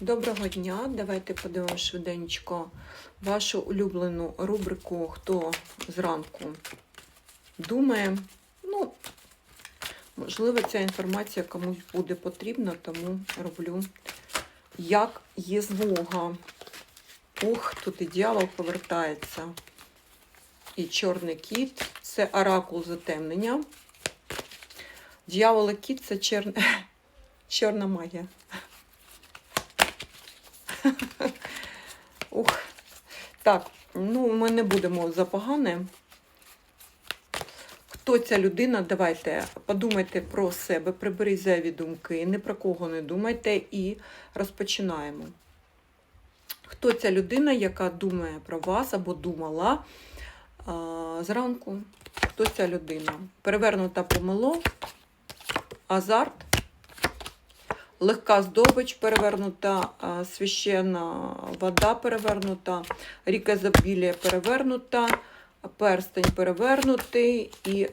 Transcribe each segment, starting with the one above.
Доброго дня. Давайте подивимося швиденько вашу улюблену рубрику Хто зранку думає. Ну, можливо, ця інформація комусь буде потрібна, тому роблю як є змога. Ух, тут і дьявол повертається. І чорний кіт це оракул затемнення. Дьявол і кіт це чер... чорна магія. Ух. Так, ну ми не будемо за погане. Хто ця людина? Давайте подумайте про себе, приберіть зайві думки, ні про кого не думайте і розпочинаємо. Хто ця людина, яка думає про вас або думала а, зранку? Хто ця людина? Перевернута помило, азарт, легка здобич перевернута, священна вода перевернута, ріка забілія перевернута, перстень перевернутий і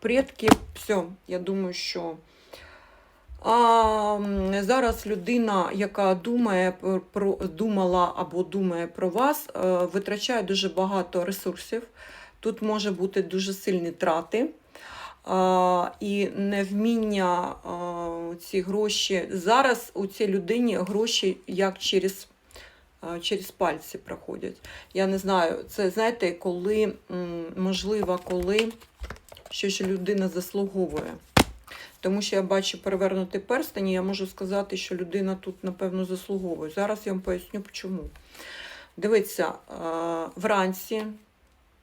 предки. Все, я думаю, що. А зараз людина, яка думає про- про думала або думає про вас, е, витрачає дуже багато ресурсів. Тут може бути дуже сильні трати. І невміння ці гроші. Зараз у цій людині гроші як через, через пальці проходять. Я не знаю, це знаєте, коли можливо, коли щось людина заслуговує. Тому що я бачу перевернутий перстень, і я можу сказати, що людина тут, напевно, заслуговує. Зараз я вам поясню, чому. Дивіться, вранці,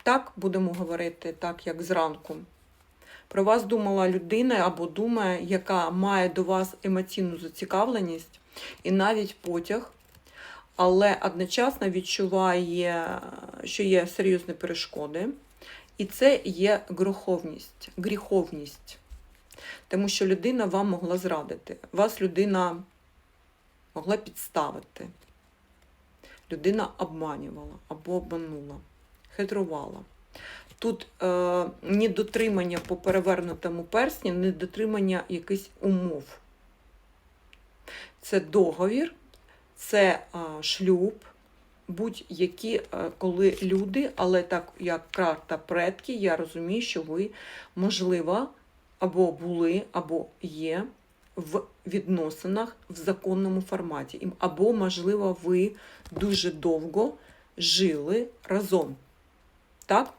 так будемо говорити, так як зранку. Про вас думала людина або думає, яка має до вас емоційну зацікавленість і навіть потяг, але одночасно відчуває, що є серйозні перешкоди. І це є гріховність. гріховність. Тому що людина вам могла зрадити. Вас людина могла підставити. Людина обманювала або обманула, хитрувала. Тут е, недотримання по перевернутому персні, недотримання якихось умов. Це договір, це е, шлюб, будь-які, е, коли люди, але так як карта предки, я розумію, що ви, можливо, або були, або є в відносинах в законному форматі. Або, можливо, ви дуже довго жили разом. Так?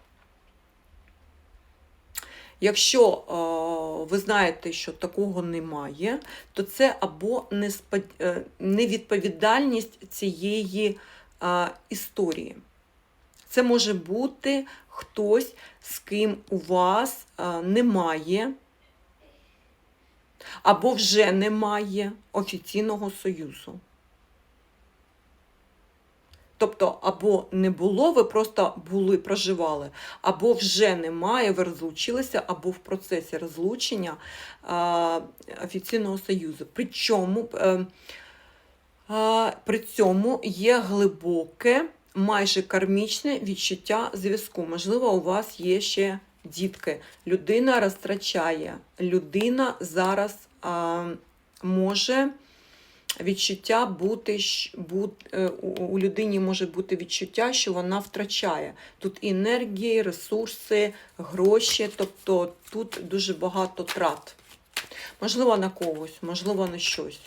Якщо е, ви знаєте, що такого немає, то це або е, невідповідальність цієї е, історії. Це може бути хтось, з ким у вас немає або вже немає офіційного союзу. Тобто, або не було, ви просто були, проживали, або вже немає, ви розлучилися, або в процесі розлучення офіційного союзу. Причому, е, при цьому є глибоке, майже кармічне відчуття зв'язку. Можливо, у вас є ще дітки. Людина розтрачає. Людина зараз може відчуття бути, е, у людині може бути відчуття, що вона втрачає. Тут енергії, ресурси, гроші, тобто тут дуже багато трат. Можливо, на когось, можливо, на щось.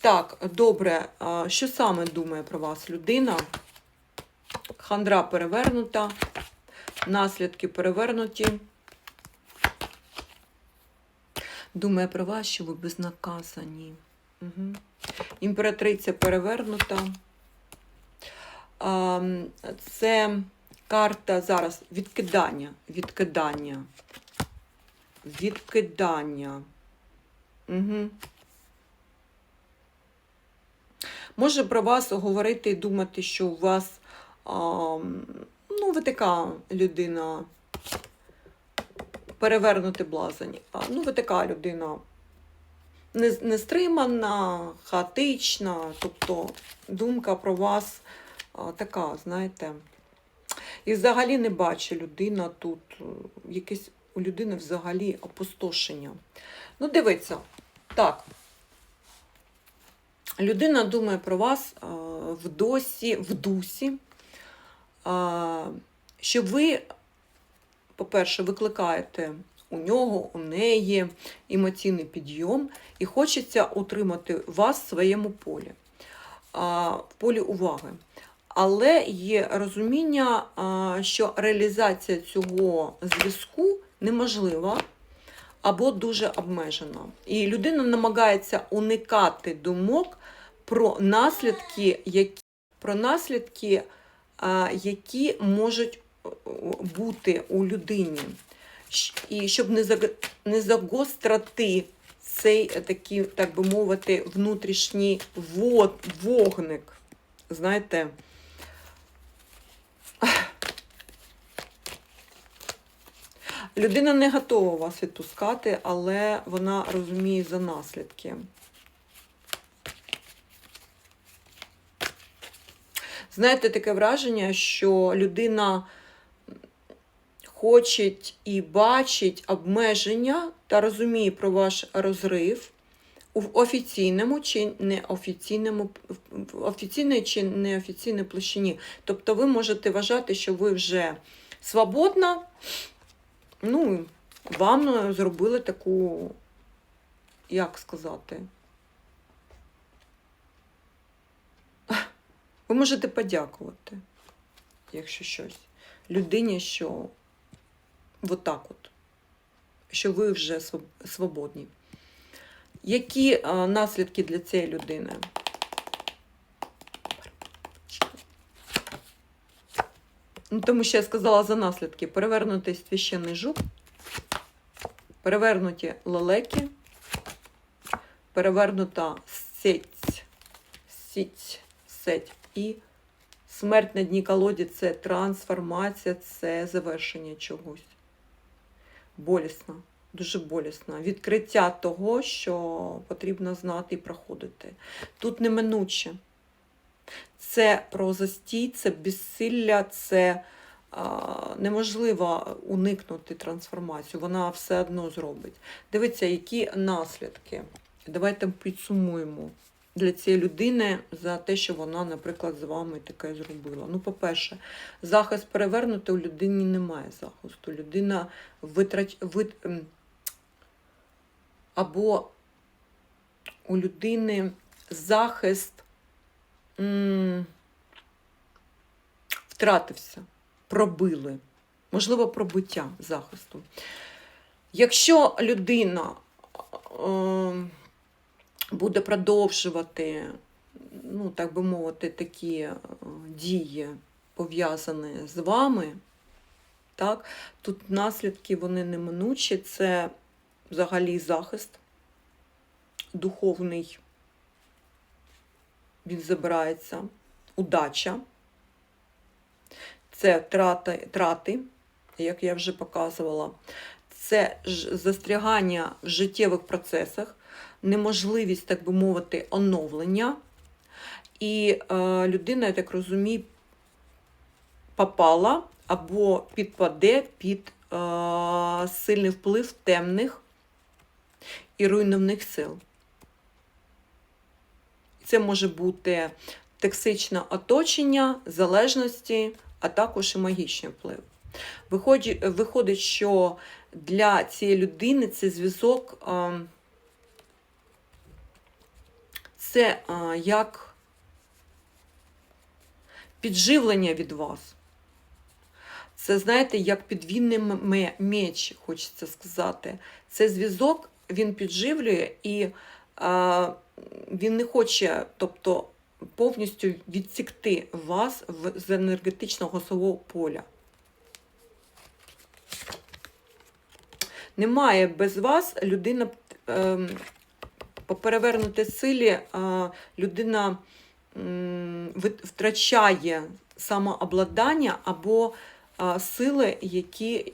Так, добре, що саме думає про вас людина? Хандра перевернута, наслідки перевернуті. Думає про вас, що ви безнаказані. Угу. Імператриця перевернута. А, Це карта зараз відкидання. Відкидання. Відкидання. Угу. Може про вас говорити і думати, що у вас, а, ну, ви така людина перевернути блазень. А, Ну, ви така людина нестримана, хаотична, тобто думка про вас а, така, знаєте. І взагалі не бачу людина тут, е, якесь у людини взагалі опустошення. Ну, дивіться, так. Людина думає про вас а, в досі, в дусі, а, що ви, по-перше, викликаєте у нього, у неї емоційний підйом, і хочеться утримати вас в своєму полі, в полі уваги. Але є розуміння, що реалізація цього зв'язку неможлива або дуже обмежена. І людина намагається уникати думок про наслідки, які, про наслідки, які можуть бути у людині. І щоб не заг- не загострити цей е, такий, так би мовити, внутрішній вогник. Знаєте, людина не готова вас відпускати, але вона розуміє за наслідки. Знаєте, таке враження, що людина хоче і бачить обмеження та розуміє про ваш розрив у офіційному чи неофіційному в офіційній чи неофіційній площині. Тобто ви можете вважати, що ви вже свободна, ну, вам зробили таку, як сказати, ви можете подякувати, якщо щось, людині, що отак от, що ви вже свободні. Які наслідки для цієї людини? Ну, тому що я сказала за наслідки: перевернутий священний жук, перевернуті лелеки, перевернута сеть, сіть, сеть і смерть на дні колоді це трансформація, це завершення чогось. Болісно, дуже болісно. Відкриття того, що потрібно знати і проходити. Тут неминуче. Це про застій, це безсилля, це а, неможливо уникнути трансформацію. Вона все одно зробить. Дивіться, які наслідки. Давайте підсумуємо для цієї людини за те, що вона, наприклад, з вами таке зробила. Ну, по-перше, захист перевернути у людині немає захисту. Людина витрач... вит... або у людини захист м, втратився, пробили. Можливо, пробиття захисту. Якщо людина е, буде продовжувати, ну, так би мовити, такі е, дії, пов'язані з вами, так, тут наслідки вони неминучі, це взагалі захист духовний. Він забирається, удача, це трати, трати, як я вже показувала, це застрягання в життєвих процесах, неможливість, так би мовити, оновлення. І е, людина, я так розумію, попала або підпаде під е, сильний вплив темних і руйнівних сил. Це може бути токсичне оточення, залежності, а також і магічний вплив. Виходить, що для цієї людини цей зв'язок це як підживлення від вас. Це, знаєте, як підвінний меч, хочеться сказати. Цей зв'язок він підживлює і він не хоче, тобто, повністю відсікти вас з енергетичного свого поля. Немає без вас людина ем, по перевернутій силі, е, людина втрачає самообладання або е, сили, які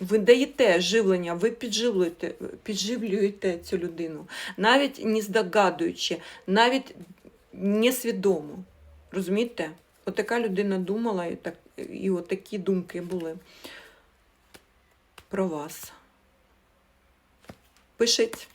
ви даєте живлення, ви підживлюєте, підживлюєте цю людину, навіть не здогадуючи, навіть несвідомо. Розумієте? Отака людина думала, і, так, і отакі думки були про вас. Пишіть.